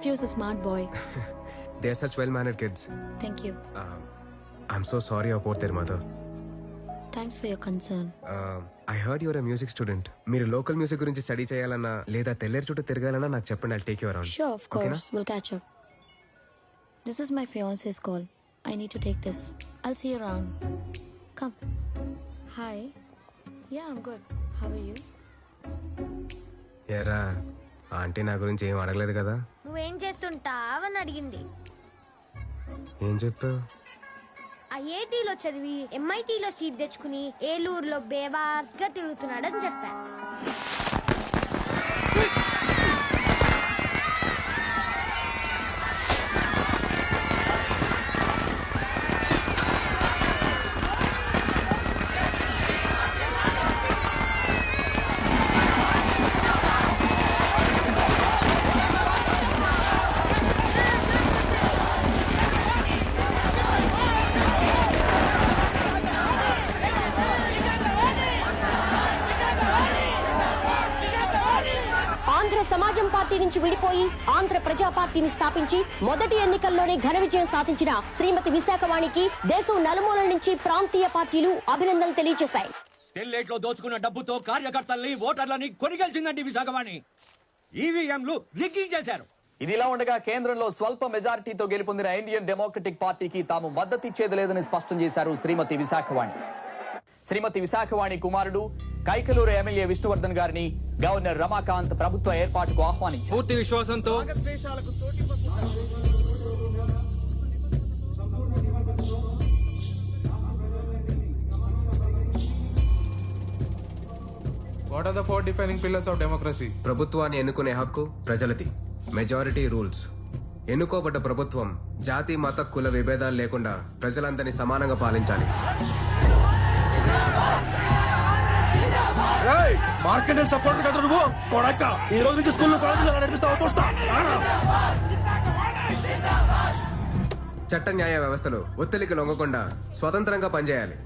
nephew is a smart boy. Are such well mannered kids Thank you. I'm so sorry about their mother Thanks for your concern. I heard your music student మీరు local music గురించి study చేయాలన్నా లేదా తెల్లేరు చుట్టూ తిరగాలన్నా నాకు చెప్పండి I take your around Sure, of course. We'll catch up. This is my fiance's call. I need to take this. I'll see you around. Come. Hi. Yeah, I'm good. How are you? ఎరా aunty నా గురించి ఏం అడగలేదు కదా నువ్వేం చేస్తుంటావని అడిగింది. ఏం చెప్పావు ఐఐటీలో చదివి ఎంఐటీలో సీట్ తెచ్చుకుని ఏలూరులో బేవాస్గా తిరుగుతున్నాడని చెప్పా. విడిపోయి ఆంధ్ర ప్రజా పార్టీని స్థాపించి మొదటి ఎన్నికల్లోనే ఘన విజయం సాధించిన శ్రీమతి విశాఖవాణికి దేశం నలుమూలల నుంచి ప్రాంతీయ పార్టీలు అభినందనలు తెలియజేశాయి. తెల్లేట్లో దోచుకున్న డబ్బుతో కార్యకర్తల్ని ఓటర్లని కొనిగెలిచిందండి విశాఖవాణి. ఈవీఎంలు రిగ్గింగ్ చేశారు. ఇదిలా ఉండగా కేంద్రంలో స్వల్ప మెజారిటీతో గెలుపొందిన ఇండియన్ డెమోక్రటిక్ పార్టీకి తాము మద్దతిచ్చేది లేదని స్పష్టం చేశారు శ్రీమతి విశాఖవాణి. శ్రీమతి విశాఖవాణి కుమారుడు కైకలూరు ఎమ్మెల్యే విష్ణువర్ధన్ గారిని గవర్నర్ రమాకాంత్ ప్రభుత్వ ఏర్పాటుకు ఆహ్వానించారు. పూర్తి విశ్వాసంతో What are the four defining pillars of democracy? ప్రభుత్వాన్ని ఎన్నుకునే హక్కు ప్రజలది. మెజారిటీ రూల్స్ ఎన్నుకోబడ్డ ప్రభుత్వం జాతి మత కుల విభేదాలు లేకుండా ప్రజలందరినీ సమానంగా పాలించాలి. మార్కెట్ సపోర్ట్ కదా నువ్వు? కొడక ఈ రోజు నుంచి స్కూల్లో కాలేజీలో నడిపిస్తావు చూస్తా. చట్ట న్యాయ వ్యవస్థలు ఒత్తిడికి లొంగకుండా స్వతంత్రంగా పనిచేయాలి.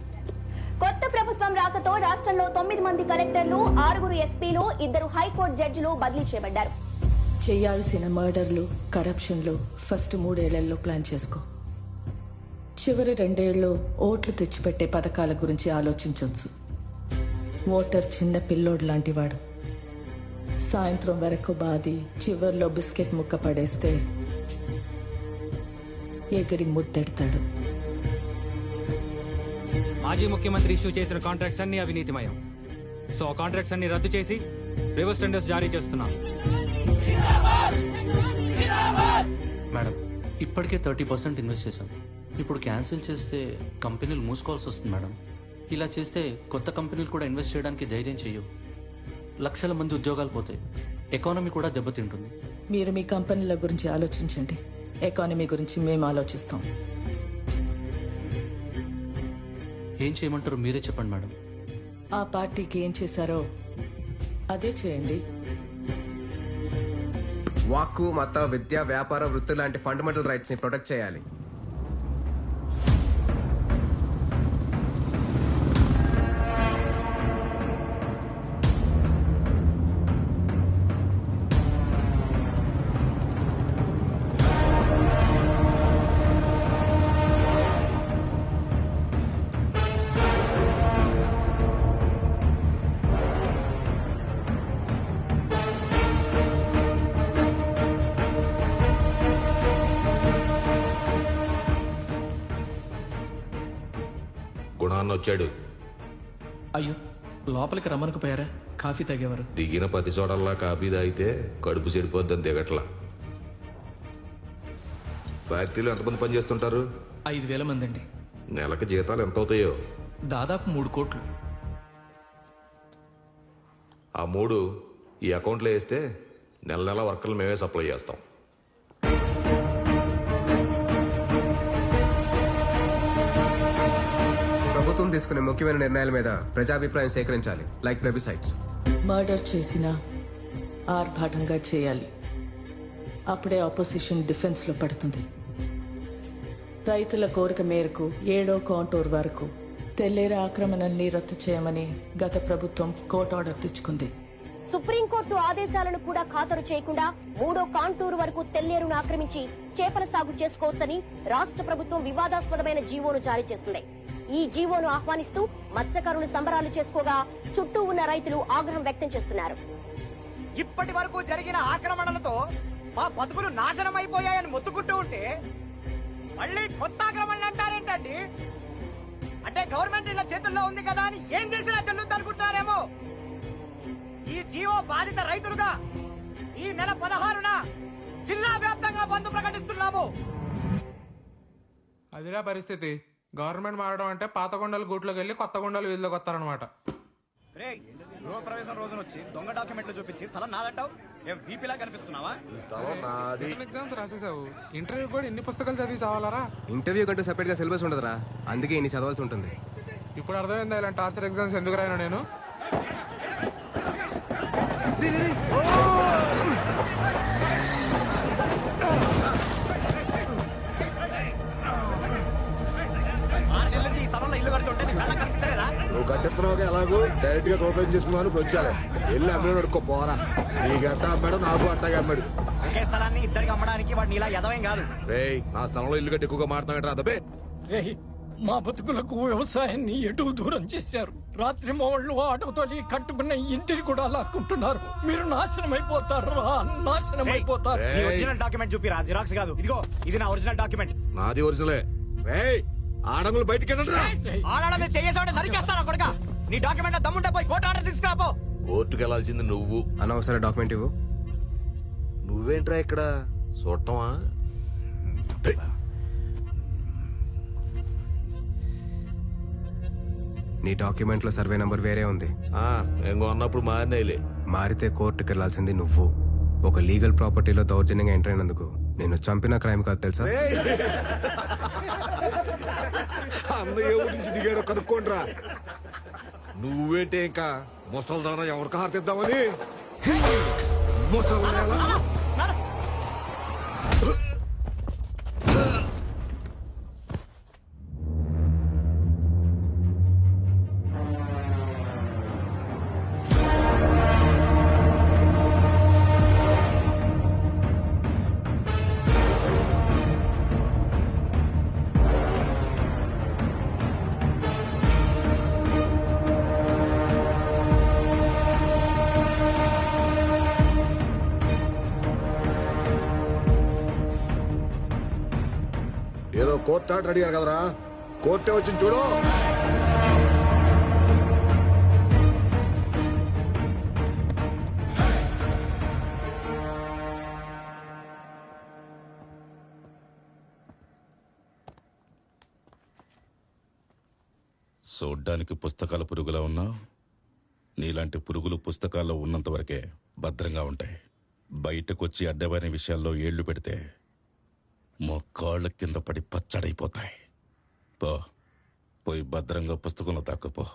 కొత్త ప్రభుత్వం రాకతో రాష్ట్రంలో తొమ్మిది మంది కలెక్టర్లు ఆరుగురు ఎస్పీలు ఇద్దరు హైకోర్టు జడ్జిలు బదిలీ చేయబడ్డారు. చేయాల్సిన మర్డర్లు కరప్షన్లు ఫస్ట్ మూడేళ్ళలో ప్లాన్ చేసుకో. చివరి రెండేళ్ళు ఓట్లు తెచ్చిపెట్టే పథకాల గురించి ఆలోచించవచ్చు ఓటర్ చిన్న పిల్లోడు లాంటివాడు. సాయంత్రం వరకు బాది చివర్లో బిస్కెట్ ముక్క పడేస్తే ఎగిరి ముద్దెడతాడు. మాజీ ముఖ్యమంత్రి ఇష్యూ చేసిన కాంట్రాక్ట్స్ అన్ని అవినీతిమయం. సో ఆ కాంట్రాక్ట్స్ అన్ని రద్దు చేసి రివర్స్ టెండర్స్ జారీ చేస్తున్నాం. మేడం ఇప్పటికే థర్టీ పర్సెంట్ ఇన్వెస్ట్ చేశాం. ఇప్పుడు క్యాన్సిల్ చేస్తే కంపెనీలు మూసుకోవాల్సి వస్తుంది మేడం. ఇలా చేస్తే కొత్త కంపెనీలు కూడా ఇన్వెస్ట్ చేయడానికి ధైర్యం చేయవు లక్షల మంది ఉద్యోగాలు పోతాయి. ఎకానమీ కూడా దెబ్బతింటుంది. మీరు మీ కంపెనీల గురించి ఆలోచించండి. ఎకానమీ గురించి మేము ఆలోచిస్తాం. ఏం చేయమంటారు మీరే చెప్పండి మేడం. ఆ పార్టీకి ఏం చేశారో అదే చేయండి. వాక్కు మత విద్య వ్యాపార వృత్తి లాంటి ఫండమెంటల్ రైట్స్ని ప్రొటెక్ట్ చేయాలి. వచ్చాడు. అయ్యో లోపలికి రమ్మనకపోయారా కాఫీ తాగేవారు. దిగిన పది చోటల్లా కాపీ తాగితే కడుపు చెడిపోద్దని దిగట్లా. ఫ్యాక్టరీలో ఎంతమంది పనిచేస్తుంటారు ఐదు వేల మంది అండి నెలకు జీతాలు ఎంత అవుతాయో? దాదాపు మూడు కోట్లు. ఆ మూడు ఈ అకౌంట్లో వేస్తే నెల నెల వర్కర్లు మేమే సప్లై చేస్తాం. ప్రభుత్వం తీసుకునే ముఖ్యమైన నిర్ణయాల మీద ప్రజాభిప్రాయం సేకరించాలి. లైక్ ప్లెబిసైట్స్ మర్డర్ చేసినా ఆర్భాటంగా చేయాలి. అప్పుడే ఆపోజిషన్ డిఫెన్స్లో పడుతుంది. రైతుల కోరిక మేరకు ఏడో కాంటూర్ వరకు తెల్లేర ఆక్రమణల్ని రద్దు చేయమని గత ప్రభుత్వం కోర్టు ఆర్డర్ తెచ్చుకుంది. సుప్రీంకోర్టు ఆదేశాలను కూడా ఖాతరు చేయకుండా మూడో కాంటూరు వరకు తెల్లేరును ఆక్రమించి చేపల సాగు చేసుకోవచ్చని రాష్ట్ర ప్రభుత్వం వివాదాస్పదమైన జీవోను జారీ చేసింది. ఈ జీవోను ఆహ్వానిస్తూ మత్స్యకారులు సంబరాలు చేసుకోగా చుట్టూ ఉన్న రైతులు ఆగ్రహం వ్యక్తం చేస్తున్నారు. ఇప్పటి వరకు జరిగిన ఆక్రమణలతో మా బతుకులు నాశనం అయిపోయాయని మొత్తుకుంటూ ఉంటే మళ్ళీ కొత్త ఆక్రమణలు అంటారేంటండి? అంటే గవర్నమెంట్ ఇలా చేతుల్లో ఉంది కదా అని ఏం చేసినా చెల్లుద్ది అనుకుంటున్నారేమో? ఈ జీవో బాధిత రైతులుగా ఈ నెల పదహారున జిల్లా వ్యాప్తంగా బంద్ ప్రకటిస్తున్నాము. అదిరా పరిస్థితి. గవర్నమెంట్ మారడం అంటే పాత కొండలు గూట్లోకి వెళ్ళి కొత్త కొండలు వీధిలోకి వస్తారనమాట రే రోజున వచ్చి దొంగ డాక్యుమెంట్లు చూపించి స్థలం నాదంటావు? ఏం వీపీలా కనిపిస్తున్నావా? ఎగ్జామ్స్ రాసేసావు. ఇంటర్వ్యూ కూడా ఎన్ని పుస్తకాలు చదివి చావాలరా ఇంటర్వ్యూ కంటూ సెపరేట్గా సిలబస్ ఉండదురా. అందుకే ఇన్ని చదవాల్సి ఉంటుంది. ఇప్పుడు అర్థమైందా ఇలాంటి టార్చర్ ఎగ్జామ్స్ ఎందుకు రాయను నేను? డైరెక్ట్గా క్లోజ్ చేసుకున్నాను వచ్చాలే. వెళ్ళి అమ్మాడు అడుక్కో పోరా. నీకు అమ్మాడు నాకు అట్టగా అమ్మాడు. ఒకే స్థలాన్ని ఇద్దరికి అమ్మడానికి వాడిని ఇలా ఎదవేం కాదు. రేయ్ నా స్థలంలో ఇల్లు కట్టి ఎక్కువగా మాట్లాడరా అదబే మా బతుకులకు వ్యవసాయాన్ని ఎటు దూరం చేశారు. రాత్రి మోళ్ళు ఆటోతో కట్టుకున్న ఇంటిని కూడా లాక్కుంటున్నారు. మీరు నాశనం అయిపోతారు రా, నాశనం అయిపోతారు నీ ఒరిజినల్ డాక్యుమెంట్ చూపిరా జిరాక్స్ కాదు. ఇదిగో ఇది నా ఒరిజినల్ డాక్యుమెంట్. నాది ఒరిజినలే. రేయ్ ఆడంగులు బయటికి మీద చేయేసాడు నరికేస్తాను కొడుక? నీ డాక్యుమెంట్ దమ్ముంటే పోయి కోర్టు ఆర్డర్ తీసుకురాపో. కోర్టుకు వెళ్ళాల్సింది నువ్వు. అనవసర డాక్యుమెంట్ ఇవ్వు. నువ్వేంట్రా ఇక్కడ? చూడటమా? నీ డాక్యుమెంట్లో సర్వే నంబర్ వేరే ఉంది. ఇంకో అన్నప్పుడు మారినాయిలే. మారితే కోర్టుకు వెళ్ళాల్సింది నువ్వు. ఒక లీగల్ ప్రాపర్టీలో దౌర్జన్యంగా ఎంటర్ అయినందుకు నేను చంపిన క్రైమ్ కాదు తెలుసా? అన్నయ్య గురించి దిగాడు కనుక్కోండిరా. నువ్వేంటే ఇంకా ముసల్దాన ఎవరికి హారతిద్దామని? ముసలి కోర్టు ఆర్డర్ అడిగారు కదరా? కోర్టే వచ్చింది చూడు. చూడ్డానికి పుస్తకాల పురుగులా ఉన్నా నీలాంటి పురుగులు పుస్తకాల్లో ఉన్నంత వరకే భద్రంగా ఉంటాయి. బయటకొచ్చి అడ్డమైన విషయాల్లో ఏళ్ళు పెడితే మొక్కాళ్ళ కింద పడి పచ్చడైపోతాయి. పో పోయి భద్రంగా పుస్తకంలో తాక్కుపో